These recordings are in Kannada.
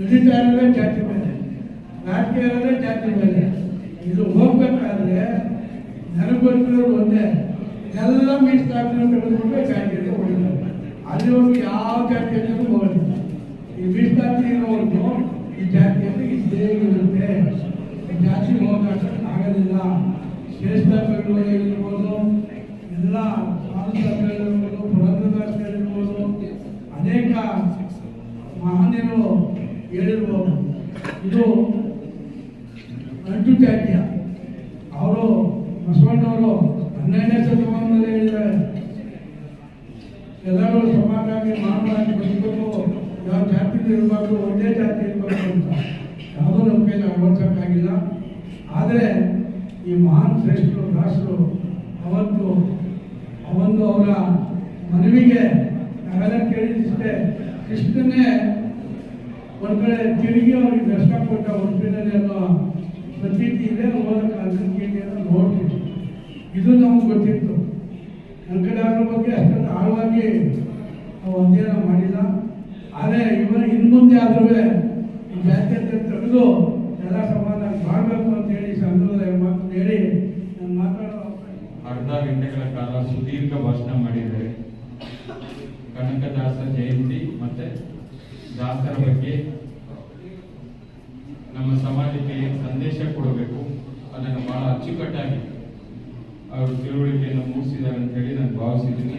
ನಡೀತಾ ಇರೋದೇ ಜಾತಿ ಮೇಲೆ ಇರೋದೇ ಜಾತಿ ಮೇಲೆ ಇದು ಹೋಗ್ಬೇಕಾದ್ರೆ ನನಗೆ ಗೊತ್ತಿರೋದು ಒಂದೇ ಎಲ್ಲ ಮೀಸಲಾತಿನ ತೆಗೆದುಕೊಂಡು ಜಾತಿಯಲ್ಲಿ ಹೋಗಿದ್ದಾರೆ ಅಲ್ಲಿ ಹೋಗಿ ಯಾವ ಜಾತಿಯಲ್ಲಿ ಹೋಗಲಿಲ್ಲ. ಈ ಮೀಸಲಾತಿ ಇರೋವರೆಗೂ ಈ ಜಾತಿಯಲ್ಲಿ ಇದ್ದೇ ಇರುತ್ತೆ. ಈ ಜಾತಿ ಹೋಗಕ್ಕೆ ಆಗೋದಿಲ್ಲ. ಶ್ರೇಷ್ಠ ಬೆಳವಣಿಗೆಗಳಿರ್ಬೋದು ಎಲ್ಲ ಸಾಂಸ್ಕೃತಿಗಳಿರ್ಬೋದು ಪುರಂದರದಾಸರಿರ್ಬೋದು ಅನೇಕ ಮಹನೀಯರು ಹೇಳಿರ್ಬೋದು ಇದು ಅಂಟು ಜಾತಿಯ ಅವರು ಬಸವಣ್ಣವರು ಹನ್ನೆರಡನೇ ಶತಮಾನದಲ್ಲಿ ಹೇಳಿದ್ದಾರೆ. ಎಲ್ಲರೂ ಸಮಾನವಾಗಿ ಮಾನವಾಗಿ ಬದುಕಬೇಕು ಯಾವ ಜಾತಿ ಇರಬಾರ್ದು, ಒಂದೇ ಜಾತಿ ಇರಬಾರ್ದು ಅಂತ ಯಾವುದೋ ನಮ್ಮ ಕೈಲಿ ಅಳವಡಿಸೋಕ್ಕಾಗಿಲ್ಲ. ಆದರೆ ಈ ಮಹಾನ್ ಶ್ರೇಷ್ಠರು, ದಾಸರು ಅವತ್ತು ಅವೊಂದು ಅವರ ಮನವಿಗೆ ನಾವೆಲ್ಲ ಕೇಳಿದಿಷ್ಟೇ ಕೃಷ್ಣನೇ ಒಂದ್ ಕಡೆ ತಿರುಗಿ ಅವ್ರಿಗೆ ದರ್ಶನ ಕೊಟ್ಟ ಹೊರಟಿನಲ್ಲಿ ಅನ್ನೋ ಪ್ರತೀತಿ ಇದೆ ಓದಕ್ಕೆ ಅದನ್ನು ನೋಡ್ತೀವಿ. ಇದು ನಮ್ಗೆ ಗೊತ್ತಿತ್ತು. ವೆಂಕಟಾದ್ರ ಬಗ್ಗೆ ಅಷ್ಟೊಂದು ಆಳವಾಗಿ ನಾವು ಅಧ್ಯಯನ ಮಾಡಿಲ್ಲ. ಆದರೆ ಇವರ ಇನ್ನು ಮುಂದೆ ಆದ್ರೂ ಈ ಜಾತ್ಯಂತರ ತೆಗೆದು ಎಲ್ಲ ಸಮಾಧಾನ ಮಾಡಬೇಕು ಅಂತ ಹೇಳಿ ಸಂದರ್ಭದಲ್ಲಿ ಮಾತು ಹೇಳಿ ನಾನು ಮಾತಾಡೋ ಅರ್ಧ ಗಂಟೆಗಳ ಕಾಲ ಸುದೀರ್ಘ ಭಾಷಣ ಮಾಡಿದ್ದಾರೆ. ಕನಕದಾಸ ಜಯಂತಿ ಮತ್ತೆ ದಾಸರ ಬಗ್ಗೆ ನಮ್ಮ ಸಮಾಜಕ್ಕೆ ಏನು ಸಂದೇಶ ಕೊಡಬೇಕು ಅದನ್ನು ಬಹಳ ಅಚ್ಚುಕಟ್ಟಾಗಿ ಅವರು ತಿಳುವಳಿಕೆಯನ್ನು ಮೂಡಿಸಿದ್ದಾರೆ ಅಂತ ಹೇಳಿ ನಾನು ಭಾವಿಸಿದ್ದೀನಿ.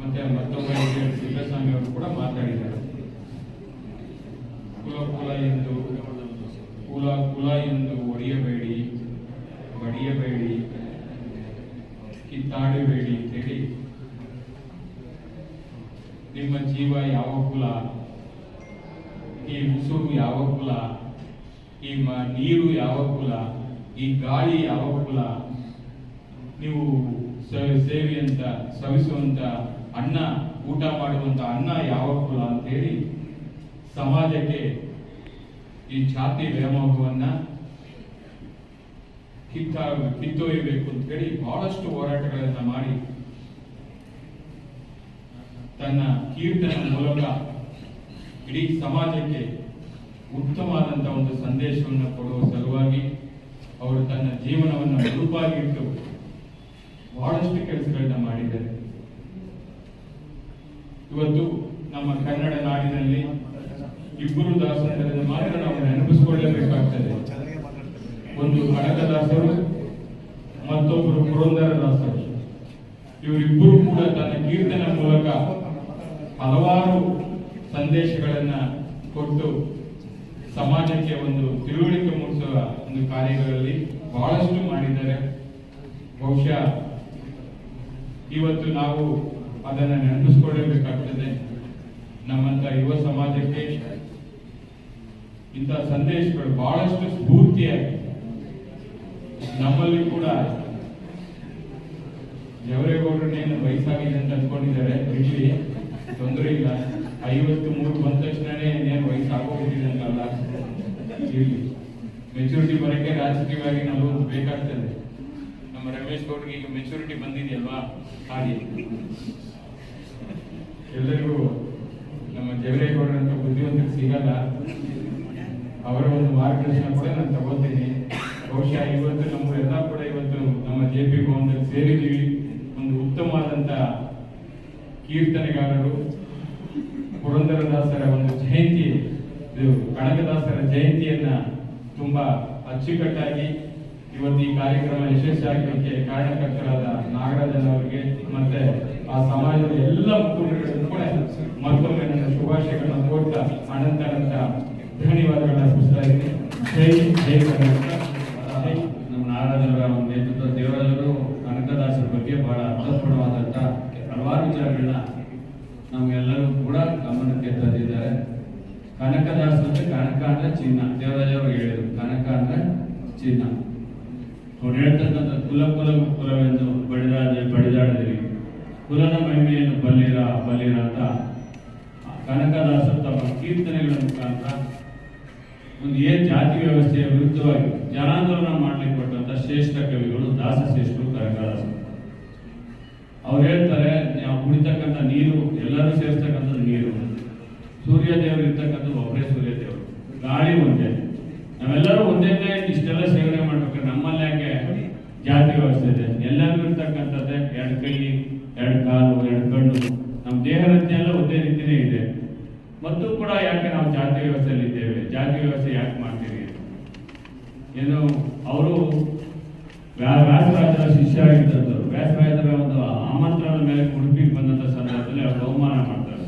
ಮತ್ತೆ ಮತ್ತೊಬ್ಬ ಸಿದ್ದಸ್ವಾಮಿ ಅವರು ಕೂಡ ಮಾತಾಡಿದ್ದಾರೆ. ಕುಲ ಕುಲ ಎಂದು, ಕುಲ ಕುಲ ಎಂದು ಒಡೆಯಬೇಡಿ, ಬಡಿಯಬೇಡಿ, ಕಿತ್ತಾಡಬೇಡಿ ಅಂತೇಳಿ ನಿಮ್ಮ ಜೀವ ಯಾವ ಕುಲ? ಈ ಉಸಿರು ಯಾವ ಕುಲ? ಈ ಮ- ನೀರು ಯಾವ ಕುಲ? ಈ ಗಾಳಿ ಯಾವ ಕುಲ? ನೀವು ಸೇವೆಯಂತ ಸವಿಸುವಂತ ಅನ್ನ, ಊಟ ಮಾಡುವಂತ ಅನ್ನ ಯಾವ ಕುಲ ಅಂತೇಳಿ ಸಮಾಜಕ್ಕೆ ಈ ಜಾತಿ ವ್ಯಾಮೋಹವನ್ನ ಕಿತ್ತ, ಕಿತ್ತೊಯ್ಯಬೇಕು ಅಂತ ಹೇಳಿ ಬಹಳಷ್ಟು ಹೋರಾಟಗಳನ್ನ ಮಾಡಿ ತನ್ನ ಕೀರ್ತನ ಮೂಲಕ ಇಡೀ ಸಮಾಜಕ್ಕೆ ಉತ್ತಮವಾದಂತ ಒಂದು ಸಂದೇಶವನ್ನು ಕೊಡುವ ಸಲುವಾಗಿ ಅವರು ತನ್ನ ಜೀವನವನ್ನು ಮುಡುಪಾಗಿಟ್ಟು ಬಹಳಷ್ಟು ಕೆಲಸಗಳನ್ನ ಮಾಡಿದ್ದಾರೆ. ಇವತ್ತು ನಮ್ಮ ಕನ್ನಡ ನಾಡಿನಲ್ಲಿ ಇಬ್ಬರು ದಾಸರನ್ನು ಮಾತ್ರ ನಾವು ನೆನಪಿಸಿಕೊಳ್ಳಬೇಕಾಗ್ತದೆ. ಒಂದು ಕನಕದಾಸರು, ಮತ್ತೊಬ್ಬರು ಪುರಂದರದಾಸರು. ಇವರಿಬ್ಬರು ಕೂಡ ತನ್ನ ಕೀರ್ತನ ಮೂಲಕ ಹಲವಾರು ಸಂದೇಶಗಳನ್ನ ಕೊಟ್ಟು ಸಮಾಜಕ್ಕೆ ಒಂದು ತಿಳುವಳಿಕೆ ಮೂಡಿಸುವ ಒಂದು ಕಾರ್ಯಗಳಲ್ಲಿ ಬಹಳಷ್ಟು ಮಾಡಿದ್ದಾರೆ. ಬಹುಶಃ ಇವತ್ತು ನಾವು ಅದನ್ನ ನೆನಪಿಸ್ಕೊಳ್ಳಬೇಕಾಗ್ತದೆ ನಮ್ಮಂತ ಯುವ ಸಮಾಜಕ್ಕೆ ಇಂಥ ಸಂದೇಶಗಳು ಬಹಳಷ್ಟು ಸ್ಫೂರ್ತಿಯಾಗಿ ನಮ್ಮಲ್ಲಿ ಕೂಡ ದೇವರೇಗೌಡರನ್ನೇನು ವಯಸ್ಸಾಗಿದೆ ಅಂತ ಅಂದ್ಕೊಂಡಿದ್ದಾರೆ ಬಿಡ್ಲಿ ತೊಂದರೆ ಇಲ್ಲ. ಐವತ್ತು ಮೂರು ಬಂದ ತಕ್ಷಣನೇ ಇನ್ನೇನು ವಯಸ್ಸಾಗೋಗ್ಬಿಟ್ಟಿದೆ ಅಂತಲ್ಲ ಇರ್ಲಿ ಮೆಚುರಿಟಿ ಬರೋಕ್ಕೆ ರಾಜಕೀಯವಾಗಿ ನಲವತ್ತು ಬೇಕಾಗ್ತದೆ. ನಮ್ಮ ರಮೇಶ್ ಗೌಡ್ರಿಗೆ ಈಗ ಮೆಚುರಿಟಿ ಬಂದಿದೆಯಲ್ವಾ? ಹಾಗೆ. ಎಲ್ಲರಿಗೂ ನಮ್ಮ ಜವರೇಗೌಡರಂತ ಬುದ್ಧಿವಂತ ಸಿಗಲ್ಲ. ಅವರ ಒಂದು ಮಾರ್ಗದರ್ಶನ ಕೂಡ ನಾನು ತಗೋತೀನಿ. ಬಹುಶಃ ಇವತ್ತು ನಮ್ಮ ಎಲ್ಲ ಕೂಡ ಇವತ್ತು ನಮ್ಮ ಜೆ ಪಿ ಭವನದಲ್ಲಿ ಸೇರಿದ್ದೀವಿ. ಒಂದು ಉತ್ತಮವಾದಂಥ ಕೀರ್ತನೆಗಾರರು. ಪುರಂದರದಾಸರ ಒಂದು ಜಯಂತಿ ಕನಕದಾಸರ ಜಯಂತಿಯನ್ನ ತುಂಬಾ ಅಚ್ಚುಕಟ್ಟಾಗಿ ಇವತ್ತು ಈ ಕಾರ್ಯಕ್ರಮ ಯಶಸ್ವಿಯಾಗಲಿಕ್ಕೆ ಕಾರಣಕರ್ತರಾದ ನಾಗರಾಜನ್ ಅವರಿಗೆ ಮತ್ತೆ ಆ ಸಮಾಜದ ಎಲ್ಲ ಮುಖಂಡರಿಗೂ ಕೂಡ ಮತ್ತೊಮ್ಮೆ ನನ್ನ ಶುಭಾಶಯಗಳನ್ನು ಕೋರ್ತಾ ಅನಂತ ಅನಂತ ಧನ್ಯವಾದಗಳನ್ನ ಅರ್ಪಿಸ್ತಾ ಇದ್ದೀನಿ. ಜೈ ಜೈ ಕರ್ನಾಟಕ. ನಮ್ಮ ಒಂದು ನೇತೃತ್ವ ದೇವರಾಜರು ಕನಕದಾಸರ ಬಗ್ಗೆ ಬಹಳ ಅರ್ಥಪೂರ್ಣವಾದಂಥ ಕನಕದಾಸ ಅಂದ್ರೆ ಕನಕ ಅಂದ್ರೆ ಚಿನ್ನ ದೇವರಾಜರು ಹೇಳಿದರು ಕನಕ ಅಂದ್ರೆ ಚಿನ್ನ. ಅವ್ರು ಹೇಳ್ತಕ್ಕಂಥ ಕುಲ ಕುಲ ಕುಲವೆಂದು ಬಡಿದಾಡ ಬಡಿದಾಡಿದಿರಿ ಕುಲನ ಮಹಿಮೆಯನ್ನು ಬಲ್ಲಿರ ಬಲ್ಲಿರ ಅಂತ ಕನಕದಾಸರು ತಮ್ಮ ಕೀರ್ತನೆಗಳ ಮುಖಾಂತರ ಒಂದು ಏನ್ ಜಾತಿ ವ್ಯವಸ್ಥೆಯ ವಿರುದ್ಧವಾಗಿ ಜನಾಂದೋಲನ ಮಾಡ್ಲಿಕ್ಕೆ ಕೊಟ್ಟಂತ ಶ್ರೇಷ್ಠ ಕವಿಗಳು, ದಾಸ ಶ್ರೇಷ್ಠರು ಕನಕದಾಸರು. ಅವ್ರು ಹೇಳ್ತಾರೆ, ನಾವು ಕುಡಿತಕ್ಕಂಥ ನೀರು, ಎಲ್ಲರೂ ಸೇರಿಸ್ತಕ್ಕಂಥದ್ದು ನೀರು. ಸೂರ್ಯ ದೇವರು ಇರ್ತಕ್ಕಂಥದ್ದು ಒಬ್ಬರೇ ಸೂರ್ಯ ದೇವರು ಗಾಳಿ ಒಂದೇ. ನಾವೆಲ್ಲರೂ ಒಂದೇ ಇಷ್ಟೆಲ್ಲ ಸೇವನೆ ಮಾಡ್ಬೇಕು. ನಮ್ಮಲ್ಲಿ ಯಾಕೆ ಜಾತಿ ವ್ಯವಸ್ಥೆ ಇದೆ. ಎಲ್ಲರಿಗೂ ಇರ್ತಕ್ಕಂಥದ್ದೇ ಎರಡು ಕೈ, ಎರಡು ಕಾಲು, ಎರಡು ಕಣ್ಣು. ನಮ್ಮ ದೇಹ ರಚನೆ ಎಲ್ಲ ಒಂದೇ ರೀತಿಯೇ ಇದೆ. ಮತ್ತು ಕೂಡ ಯಾಕೆ ನಾವು ಜಾತಿ ವ್ಯವಸ್ಥೆಯಲ್ಲಿ ಇದ್ದೇವೆ? ಜಾತಿ ವ್ಯವಸ್ಥೆ ಯಾಕೆ ಮಾಡ್ತೀವಿ ಏನು, ಅವರು ವ್ಯಾಸರಾಜರ ಶಿಷ್ಯರಾಗಿದ್ದಂಥವ್ರು ವ್ಯಾಸರಾಜರ ಒಂದು ಆಮಂತ್ರಣದ ಮೇಲೆ ಉಡುಪಿಗೆ ಬಂದಂಥ ಸಂದರ್ಭದಲ್ಲಿ ಅವರು ಅವಮಾನ ಮಾಡ್ತಾರೆ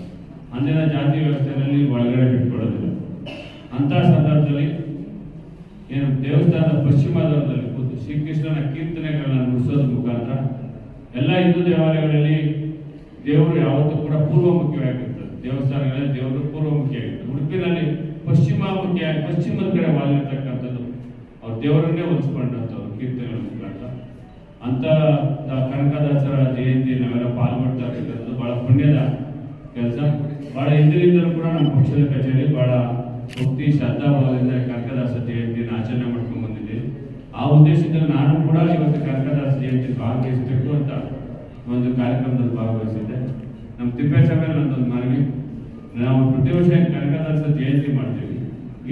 ಅಂದಿನ ಜಾತಿ ವ್ಯವಸ್ಥೆಯಲ್ಲಿ ಒಳಗಡೆ ಬಿಟ್ಕೊಡೋದಿಲ್ಲ ಅಂತ ಸಂದರ್ಭದಲ್ಲಿ ಏನು ದೇವಸ್ಥಾನದ ಪಶ್ಚಿಮದಲ್ಲಿ ಕೂತು ಶ್ರೀಕೃಷ್ಣನ ಕೀರ್ತನೆಗಳನ್ನ ನುಡಿಸೋದ್ರ ಮುಖಾಂತರ ಎಲ್ಲ ಹಿಂದೂ ದೇವಾಲಯಗಳಲ್ಲಿ ದೇವರು ಯಾವತ್ತೂ ಕೂಡ ಪೂರ್ವಮುಖಿಯಾಗಿರ್ತದೆ ದೇವಸ್ಥಾನಗಳಲ್ಲಿ ದೇವರು ಪೂರ್ವಮುಖಿಯಾಗಿರ್ತದೆ ಉಡುಪಿನಲ್ಲಿ ಪಶ್ಚಿಮಮುಖಿಯಾಗಿ ಪಶ್ಚಿಮದ ಕಡೆ ವಾಲಿರ್ತಕ್ಕಂಥದ್ದು ಅವ್ರ ದೇವರನ್ನೇ ಹೊಲಿಸ್ಕೊಂಡಂಥವ್ರು ಕೀರ್ತನೆಗಳ ಮುಖಾಂತರ. ಅಂತ ಕನಕದಾಸರ ಜಯಂತಿ ನಾವೆಲ್ಲ ಪಾಲ್ಗೊಳ್ತಾ ಇರ್ತಕ್ಕಂಥದ್ದು ಬಹಳ ಪುಣ್ಯದ ಕೆಲಸ. ಬಹಳ ಹಿಂದಿನಿಂದಲೂ ಕೂಡ ನಮ್ಮ ಪಕ್ಷದ ಕಚೇರಿ ಬಹಳ ಭಕ್ತಿ, ಶ್ರದ್ಧಾಭಾವದಿಂದ ಕನಕದಾಸ ಜಯಂತಿಯನ್ನು ಆಚರಣೆ ಮಾಡ್ಕೊಂಡು ಬಂದಿದೆ. ಆ ಉದ್ದೇಶದಿಂದ ನಾನು ಕೂಡ ಇವತ್ತು ಕನಕದಾಸ ಜಯಂತಿ ಭಾಗವಹಿಸಬೇಕು ಅಂತ ಒಂದು ಕಾರ್ಯಕ್ರಮದಲ್ಲಿ ಭಾಗವಹಿಸಿದ್ದೆ. ನಮ್ಮ ತಿಪ್ಪೇಸ್ವಾಮಿಯಲ್ಲಿ ಒಂದೊಂದು ಮನವಿ. ನಾವು ಪ್ರತಿ ವರ್ಷ ಕನಕದಾಸ ಜಯಂತಿ ಮಾಡ್ತೀವಿ.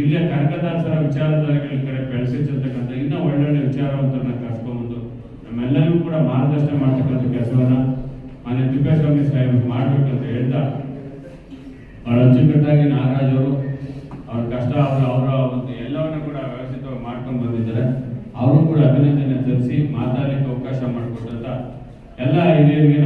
ಇಲ್ಲೇ ಕನಕದಾಸರ ವಿಚಾರಧಾರೆಗಳ ಕಡೆ ಬೆಳೆಸಿರ್ತಕ್ಕಂಥ ಇನ್ನೂ ಒಳ್ಳೊಳ್ಳೆ ವಿಚಾರವಂತರನ್ನ ಕರ್ಸ್ಕೊಂಡ್ಬಂದು ನಮ್ಮೆಲ್ಲರಿಗೂ ಕೂಡ ಮಾರ್ಗದರ್ಶನ ಮಾಡ್ತಕ್ಕಂಥ ಕೆಲಸವನ್ನ ಮಾನ್ಯ ತಿಪ್ಪೇಸ್ವಾಮಿ ಸಾಹೇಬ್ ಮಾಡಬೇಕಂತ ಹೇಳ್ತಾ ಬಹಳ ಅಚ್ಚುಕಟ್ಟಾಗಿ ನಾಗರಾಜ್ ಅವರು ಅವ್ರ ಕಷ್ಟ, ಅವರು, ಅವರ ಒಂದು ಎಲ್ಲವನ್ನ ಕೂಡ ವ್ಯವಸ್ಥಿತವಾಗಿ ಮಾಡ್ಕೊಂಡು ಬಂದಿದ್ದಾರೆ. ಅವರು ಕೂಡ ಅಭಿನಂದನೆ ಸಲ್ಲಿಸಿ ಮಾತಾಡಲಿಕ್ಕೆ ಅವಕಾಶ ಮಾಡಿಕೊಟ್ಟಂತ ಎಲ್ಲ ಹಿರಿಯರಿಗೆ